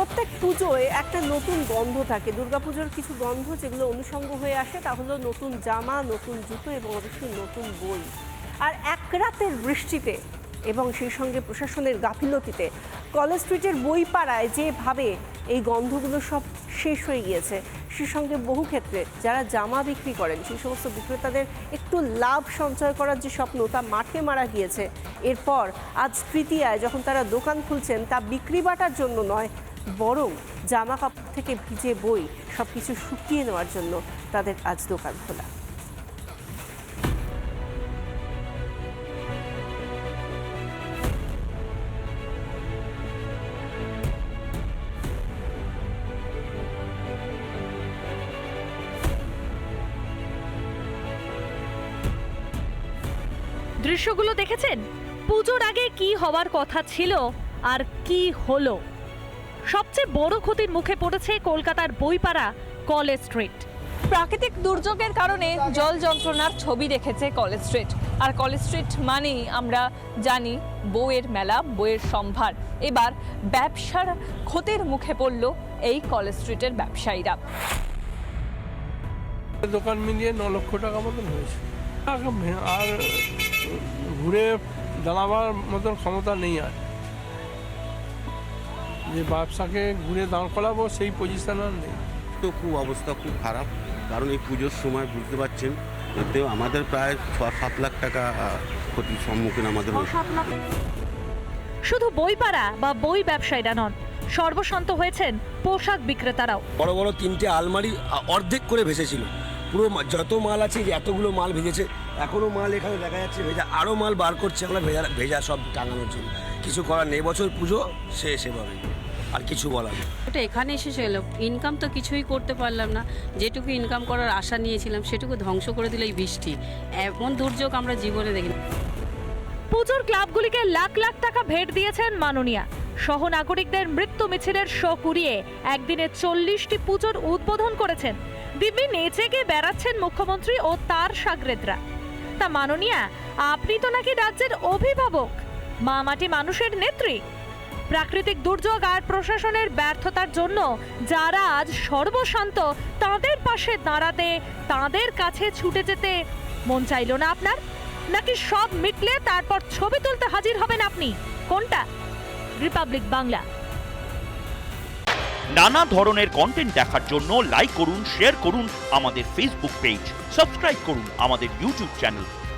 প্রত্যেক পুজোয় একটা নতুন গন্ধ থাকে। দুর্গাপুজোর কিছু গন্ধ যেগুলো অনুষঙ্গ হয়ে আসে তা হলো নতুন জামা, নতুন জুতো এবং অবশ্যই নতুন বই। আর এক রাতের বৃষ্টিতে এবং সেই সঙ্গে প্রশাসনের গাফিলতিতে কলেজ স্ট্রিটের বই পাড়ায় যেভাবে এই গন্ধগুলো সব শেষ হয়ে গিয়েছে সে সঙ্গে বহু ক্ষেত্রে যারা জামা বিক্রি করেন, সেই সমস্ত বিক্রেতাদের একটু লাভ সঞ্চয় করার যে স্বপ্ন তা মাঠে মারা গিয়েছে। এরপর আজ তৃতীয়ায় যখন তারা দোকান খুলছেন, তা বিক্রি বাটার জন্য নয় বরং জামা কাপড় থেকে ভিজে বই সব কিছু শুকিয়ে নেওয়ার জন্য তাদের আজ দোকান খোলা। দৃশ্যগুলো দেখেছেন? পুজোর আগে কি হওয়ার কথা ছিল আর কি হলো? সবচেয়ে বড় ক্ষতির মুখে পড়েছে কলকাতার বইপাড়া কলেজ স্ট্রিট। প্রাকৃতিক দুর্যোগের কারণে জল যন্ত্রণার ছবি রেখেছে কলেজ স্ট্রিট। আর কলেজ স্ট্রিট মানেই আমরা জানি বইয়ের মেলা বইয়ের সম্ভার। এবার ব্যবসার ক্ষতির মুখে পড়ল এই কলেজ স্ট্রিটের ব্যবসায়ীরা। দোকান মিলিয়ে ন লক্ষ টাকা মতন হয়েছে। আর ঘুরে দাঁড়াবার মতন ক্ষমতা নেই আর। যে ব্যবসাকে ঘুরে দাঁড় করাবো সেই পজিশন আর নেই। তো খুব অবস্থা খুব খারাপ। কারণ এই পুজোর সময় বুঝতে পারছেন এতে আমাদের প্রায় ছ সাত লাখ টাকা ক্ষতির সম্মুখীন আমাদের। শুধু বইপাড়া বা বই ব্যবসায়ীরা নন সর্বশান্ত হয়েছেন পোশাক বিক্রেতারাও। বড় বড় তিনটে আলমারি অর্ধেক করে ভেসেছিল। পুরো যত মাল আছে যে এতগুলো মাল ভেজেছে এখনও মাল এখানে দেখা যাচ্ছে ভেজা আরও মাল বার করছে আমরা ভেজা ভেজা সব টাঙানোর জন্য। কিছু করার নেই বছর পুজো শেষ এভাবে আর কিছু বলার। ওটা এখানে এসে এলো। ইনকাম তো কিছুই করতে পারলাম না। যেটুকু ইনকাম করার আশা নিয়েছিলাম সেটুকু ধ্বংস করে দিল এই বৃষ্টি। এমন দুর্যোগ আমরা জীবনে দেখিনি। পুজোর ক্লাবগুলিকে লাখ লাখ টাকা ভেট দিয়েছেন মাননীয়া। সহ নাগরিকদের মৃত্যু মিছিলের শো কুড়িয়ে একদিনে চল্লিশটি পুজোর উদ্বোধন করেছেন। দিব্যি নেচে গিয়ে বেড়াচ্ছেন মুখ্যমন্ত্রী ও তার সাগরেদরা। তা মাননীয়া আপনি তো নাকি রাজ্যের অভিভাবক। মা মাটি মানুষের নেত্রী। প্রাকৃতিক দুর্যোগ আর প্রশাসনের ব্যর্থতার জন্য যারা আজ সর্বশান্ত, তাদের পাশে দাঁড়াতে, তাদের কাছে ছুটে যেতে মন চাইল না আপনার? নাকি সব মিটলে তারপর ছবি তুলতে হাজির হবেন আপনি? কোনটা? রিপাবলিক বাংলা। নানা ধরনের কন্টেন্ট দেখার জন্য লাইক করুন শেয়ার করুন আমাদের ফেসবুক পেজ সাবস্ক্রাইব করুন আমাদের ইউটিউব চ্যানেল